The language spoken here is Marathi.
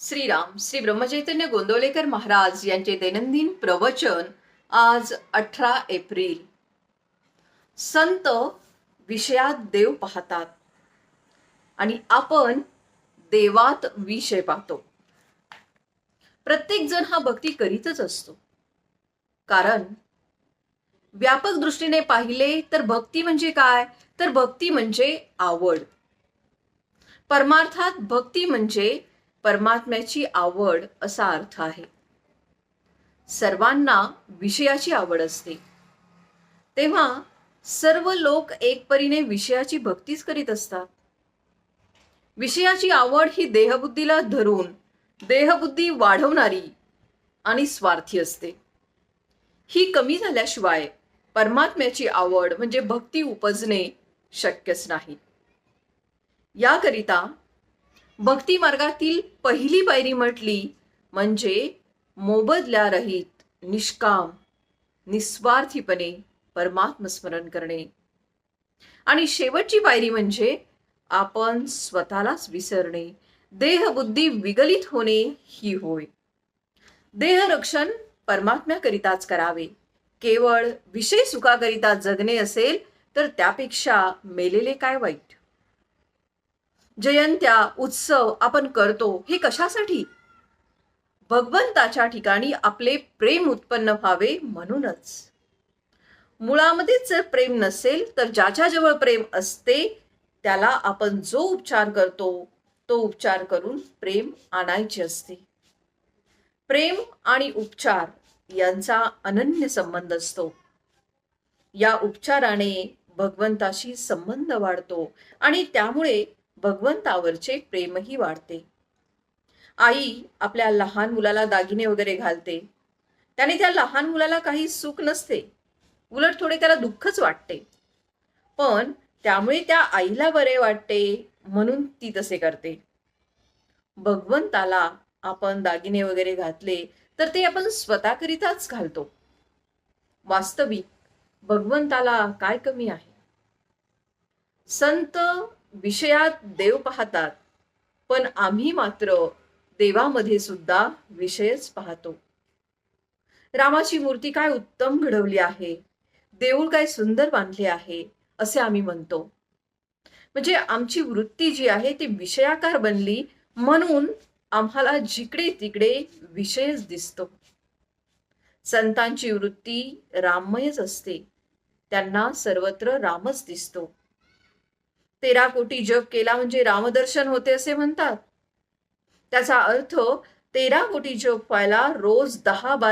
श्रीराम श्री ब्रह्मचैतन्य गोंदवलेकर महाराज यांचे दैनंदिन प्रवचन आज अठरा एप्रिल. संत विषयात देव पाहतात आणि आपण देवात विषय पाहतो. प्रत्येक जण हा भक्ती करीतच असतो. कारण व्यापक दृष्टीने पाहिले तर भक्ती म्हणजे काय? तर भक्ती म्हणजे आवड. परमार्थात भक्ती म्हणजे परमात्म्याची आवड असा अर्थ आहे. सर्वांना विषयाची आवड असते. तेव्हा सर्व लोक एकपरीने विषयाची भक्तीच करीत असतात. विषयाची आवड ही देहबुद्धीला धरून देहबुद्धी वाढवणारी आणि स्वार्थी असते. ही कमी झाल्याशिवाय परमात्म्याची आवड म्हणजे भक्ती उपजणे शक्यच नाही. याकरिता भक्ती मार्गातील पहिली पायरी म्हटली म्हणजे मोबदल्या रहित निष्काम निस्वार्थीपणे परमात्मस्मरण करणे. आणि शेवटची पायरी म्हणजे आपण स्वतःलाच विसरणे. देहबुद्धी विगलित होणे ही होय. देहरक्षण परमात्म्याकरिताच करावे. केवळ विषय सुखाकरिता जगणे असेल तर त्यापेक्षा मेलेले काय वाईट? जयंत्या उत्सव आपण करतो हे कशासाठी? भगवंताच्या ठिकाणी आपले प्रेम उत्पन्न व्हावे म्हणूनच. मुळामध्येच जर प्रेम नसेल तर ज्याच्या जवळ प्रेम असते त्याला आपण जो उपचार करतो तो उपचार करून प्रेम आणायचे असते. प्रेम आणि उपचार यांचा अनन्य संबंध असतो. या उपचाराने भगवंताशी संबंध वाढतो आणि त्यामुळे भगवंतावरचे प्रेमही वाढते. आई आपल्या लहान मुलाला दागिने वगैरे घालते. त्याने त्या लहान मुलाला काही सुख नसते. उलट थोडे त्याला दुःखच वाटते. पण त्यामुळे त्या आईला बरे वाटते म्हणून ती तसे करते. भगवंताला आपण दागिने वगैरे घातले तर ते आपण स्वतःकरिताच घालतो. वास्तविक भगवंताला काय कमी आहे? संत विषयात देव पाहतात पण आम्ही मात्र देवामध्ये सुद्धा विषयच पाहतो. रामाची मूर्ती काय उत्तम घडवली आहे? देऊळ काय सुंदर बांधले आहे? असे आम्ही म्हणतो. म्हणजे आमची वृत्ती जी आहे ती विषयाकार बनली म्हणून आम्हाला जिकडे तिकडे विषयच दिसतो. संतांची वृत्ती राममयच असते. त्यांना सर्वत्र रामच दिसतो. तेरा कोटी जप केला म्हणजे रामदर्शन होते असे म्हणतात. त्याचा अर्थ तेरा कोटी जप व्हायला रोज दहा बारा